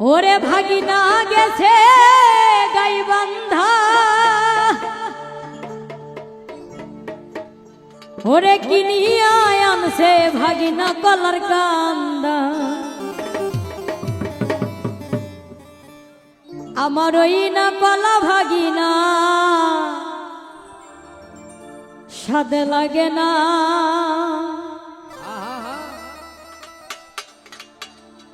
ওরে ভাগিনা গেছে গাই বান্ধা ওরে কিনিয়া আনছে ভাগিনা কলার কান্দা। আমার ওই না কলা ভাগিনা। সাদে লাগে না।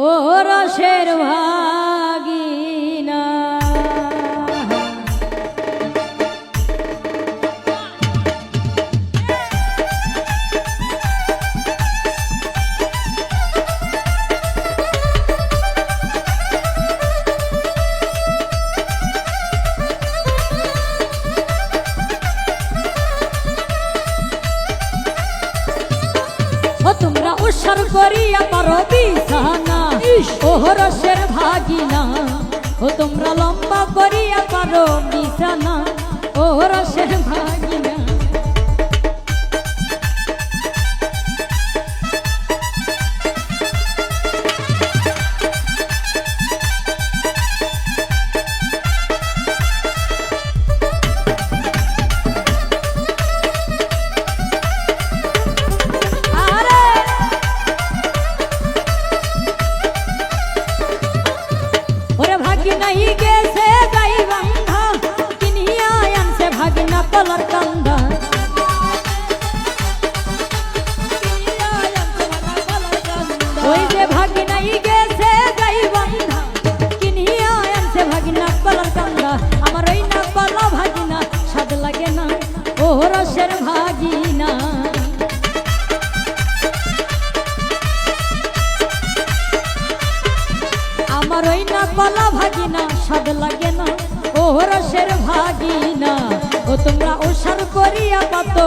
ও রসের ভাই রসের ভাগিনা ও তোমরা লম্বা করিয়া পারো বিছানা। ও রসের ভাগিনা রসের ভাগিনা। আমার ওই না কলা ভাগিনা স্বাদ লাগে না ও রসের ভাগিনা। ও তোমরা ওষার করিয়া পাতো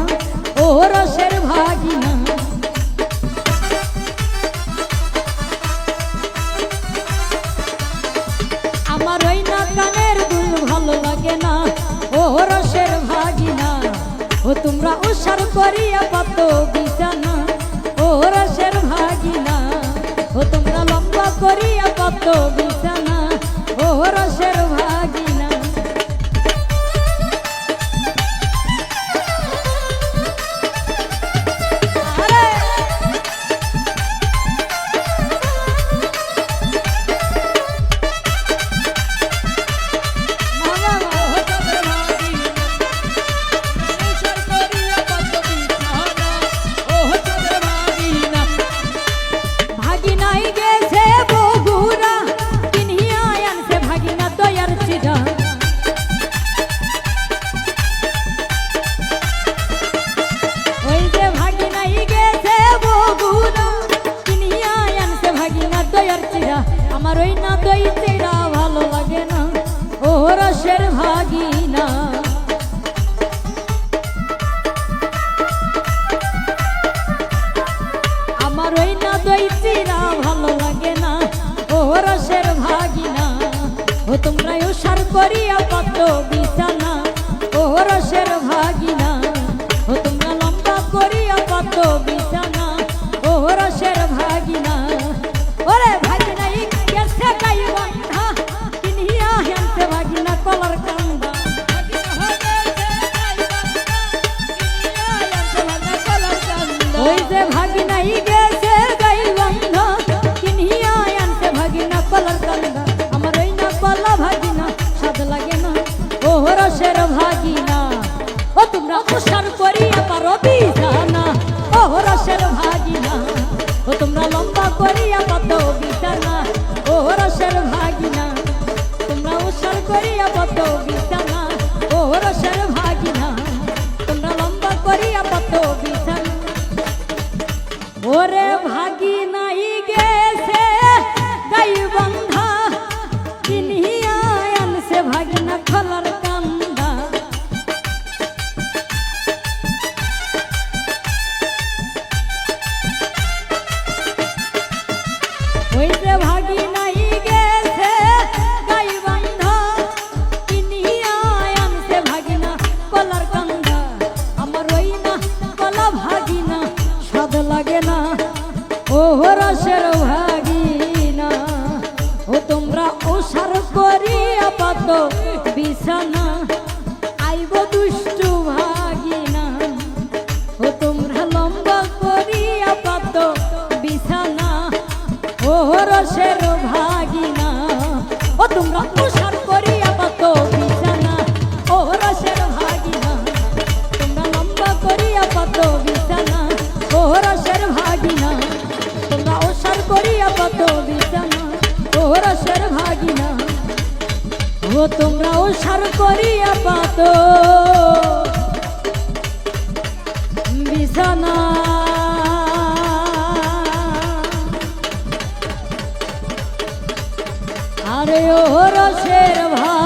রই না দইতে না ভালো লাগে না, ও রসের ভাগি না আমার ওই না দইতে না ভালো লাগে না, ও রসের ভাগি না ও তোমরা সার করিয়া কত তো ও তোমরা ওসার করিয়া আপাত বিছানা, আইব দুষ্টু ভাগিনা। ও তোমরা লম্বা করি পাত বিছানা, ও রসের ভাগিনা। ও তোমরা গো তোমরাও সার করিয়া পাত। বিছানা। আরে ও রসের ভাই